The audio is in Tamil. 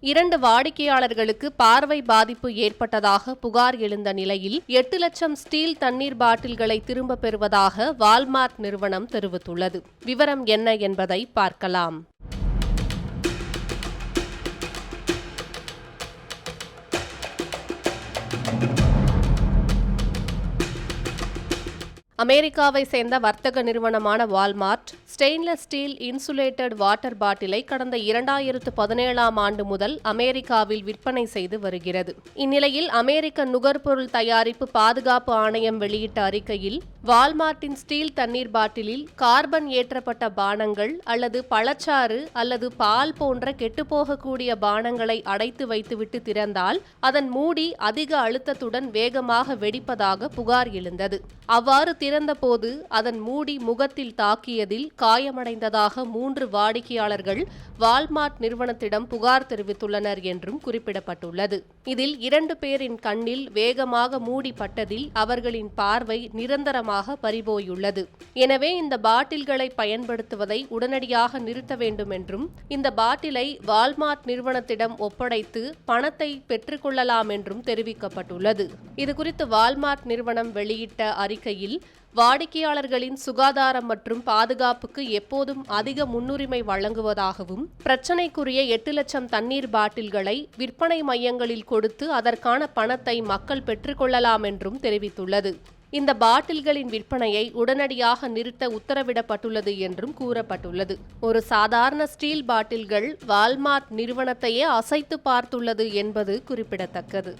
இரண்டு வாடிக்கையாளர்களுக்கு பார்வை பாதிப்பு ஏற்பட்டதாக புகார் எழுந்த நிலையில் எட்டு லட்சம் ஸ்டீல் தண்ணீர் பாட்டில்களை திரும்பப் பெறுவதாக வால்மார்ட் நிறுவனம் தெரிவித்துள்ளது. விவரம் என்ன என்பதை பார்க்கலாம். அமெரிக்காவை சேர்ந்த வர்த்தக நிறுவனமான Walmart stainless steel insulated water பாட்டிலை கடந்த இரண்டாயிரத்து பதினேழாம் ஆண்டு முதல் அமெரிக்காவில் விற்பனை செய்து வருகிறது. இந்நிலையில் அமெரிக்க நுகர்பொருள் தயாரிப்பு பாதுகாப்பு ஆணையம் வெளியிட்ட அறிக்கையில் வால்மார்ட்டின் ஸ்டீல் தண்ணீர் பாட்டிலில் கார்பன் ஏற்றப்பட்ட பானங்கள் அல்லது பழச்சாறு அல்லது பால் போன்ற கெட்டுப்போகக்கூடிய பானங்களை அடைத்து வைத்துவிட்டு திறந்தால் அதன் மூடி அதிக அழுத்தத்துடன் வேகமாக வெடிப்பதாக புகார் எழுந்தது. அவ்வாறு திறந்தபோது அதன் மூடி முகத்தில் தாக்கியதில் காயமடைந்ததாக மூன்று வாடிக்கையாளர்கள் வால்மார்ட் நிறுவனத்திடம் புகார் தெரிவித்துள்ளனர் என்றும் குறிப்பிடப்பட்டுள்ளது. இதில் இரண்டு பேரின் கண்ணில் வேகமாக மூடிப்பட்டதில் அவர்களின் பார்வை நிரந்தரமாக பறிபோயுள்ளது. எனவே இந்த பாட்டில்களை பயன்படுத்துவதை உடனடியாக நிறுத்த வேண்டும் என்றும் இந்த பாட்டிலை வால்மார்ட் நிறுவனத்திடம் ஒப்படைத்து பணத்தை பெற்றுக்கொள்ளலாம் என்றும் தெரிவிக்கப்பட்டுள்ளது. இதுகுறித்து வால்மார்ட் நிறுவனம் வெளியிட்ட அறிக்கையில் வாடிக்கையாளர்களின் சுகாதாரம் மற்றும் பாதுகாப்புக்கு எப்போதும் அதிக முன்னுரிமை வழங்குவதாகவும் பிரச்சினைக்குரிய எட்டு லட்சம் தண்ணீர் பாட்டில்களை விற்பனை மையங்களில் கொடுத்து அதற்கான பணத்தை மக்கள் பெற்றுக்கொள்ளலாம் என்றும் தெரிவித்துள்ளது. இந்த பாட்டில்களின் விற்பனையை உடனடியாக நிறுத்த உத்தரவிடப்பட்டுள்ளது என்றும் கூறப்பட்டுள்ளது. ஒரு சாதாரண ஸ்டீல் பாட்டில்கள் வால்மார்ட் நிறுவனத்தையே அசைத்து பார்த்துள்ளது என்பது குறிப்பிடத்தக்கது.